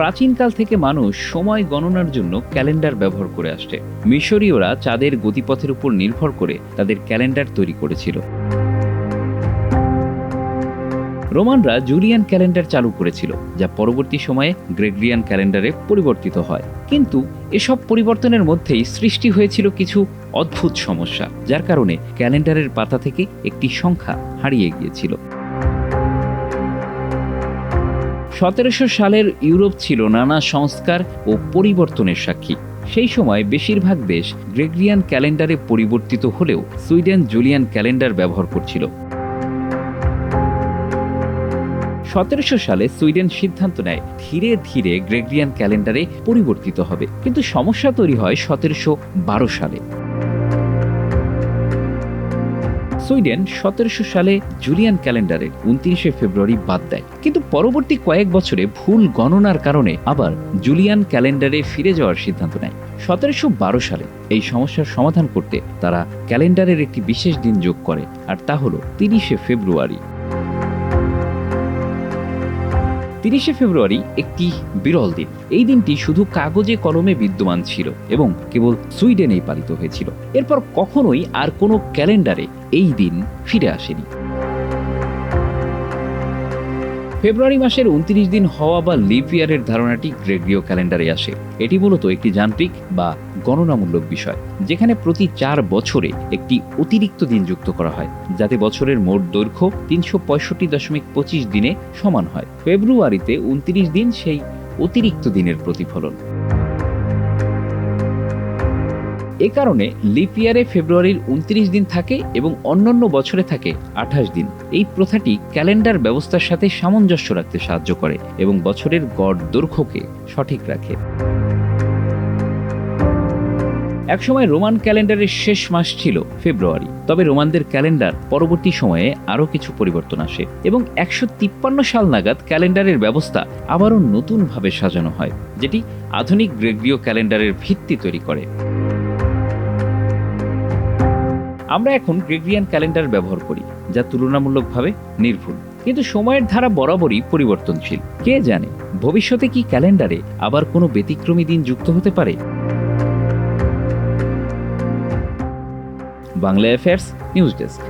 প্রাচীনকাল থেকে মানুষ সময় গণনার জন্য ক্যালেন্ডার ব্যবহার করে আসছে। মিশরীয়রা চাঁদের গতিপথের উপর নির্ভর করে তাদের ক্যালেন্ডার তৈরি করেছিল। রোমানরা জুলিয়ান ক্যালেন্ডার চালু করেছিল, যা পরবর্তী সময়ে গ্রেগরিয়ান ক্যালেন্ডারে পরিবর্তিত হয়। কিন্তু এসব পরিবর্তনের মধ্যেই সৃষ্টি হয়েছিল কিছু অদ্ভুত সমস্যা, যার কারণে ক্যালেন্ডারের পাতা থেকে একটি সংখ্যা হারিয়ে গিয়েছিল। সতেরোশো সালের ইউরোপ ছিল নানা সংস্কার ও পরিবর্তনের সাক্ষী। সেই সময় বেশিরভাগ দেশ গ্রেগরিয়ান ক্যালেন্ডারে পরিবর্তিত হলেও সুইডেন জুলিয়ান ক্যালেন্ডার ব্যবহার করছিল। সতেরোশো সালে সুইডেন সিদ্ধান্ত নেয়, ধীরে ধীরে গ্রেগরিয়ান ক্যালেন্ডারে পরিবর্তিত হবে। কিন্তু সমস্যা তৈরি হয় সতেরোশো বারো সালে। সুইডেন সতেরোশো সালে জুলিয়ান ক্যালেন্ডারের উনত্রিশে ফেব্রুয়ারি বাদ দেয়। কিন্তু পরবর্তী কয়েক বছরে ভুল গণনার কারণে আবার জুলিয়ান ক্যালেন্ডারে ফিরে যাওয়ার সিদ্ধান্ত নেয়। সতেরোশো বারো সালে এই সমস্যার সমাধান করতে তারা ক্যালেন্ডারের একটি বিশেষ দিন যোগ করে, আর তা হল তিরিশে ফেব্রুয়ারি। তিরিশে ফেব্রুয়ারি একটি বিরল দিন। এই দিনটি শুধু কাগজে কলমে বিদ্যমান ছিল এবং কেবল সুইডেনেই পালিত হয়েছিল। এরপর কখনোই আর কোনো ক্যালেন্ডারে এই দিন ফিরে আসেনি। ফেব্রুয়ারি মাসের উনত্রিশ দিন হওয়া বা লিপ ইয়ারের ধারণাটি গ্রেগরীয় ক্যালেন্ডারে আসে। এটি মূলত একটি যান্ত্রিক বা গণনামূলক বিষয়, যেখানে প্রতি চার বছরে একটি অতিরিক্ত দিন যুক্ত করা হয়, যাতে বছরের মোট দৈর্ঘ্য তিনশো পঁয়ষট্টি দশমিক পঁচিশ দিনে সমান হয়। ফেব্রুয়ারিতে উনত্রিশ দিন সেই অতিরিক্ত দিনের প্রতিফলন। এ কারণে লিপ ইয়ারে ফেব্রুয়ারির উনত্রিশ দিন থাকে এবং অন্যান্য বছরে থাকে আঠাশ দিন। এই প্রথাটি ক্যালেন্ডার ব্যবস্থার সাথে সামঞ্জস্য রাখতে সাহায্য করে এবং বছরের গড় দৈর্ঘ্যকে সঠিক রাখে। একসময় রোমান ক্যালেন্ডারের শেষ মাস ছিল ফেব্রুয়ারি। তবে রোমানদের ক্যালেন্ডার পরবর্তী সময়ে আরও কিছু পরিবর্তন আসে এবং একশো তিপ্পান্ন সাল নাগাদ ক্যালেন্ডারের ব্যবস্থা আবারও নতুনভাবে সাজানো হয়, যেটি আধুনিক গ্রেগরীয় ক্যালেন্ডারের ভিত্তি তৈরি করে। আমরা এখন গ্রেগরিয়ান ক্যালেন্ডার ব্যবহার করি, যা তুলনামূলকভাবে নির্ভুল। কিন্তু সময়ের ধারা বরাবরই পরিবর্তনশীল। কে জানে, ভবিষ্যতে কি ক্যালেন্ডারে আবার কোনো ব্যতিক্রমী দিন যুক্ত হতে পারে? Bangla affairs news desk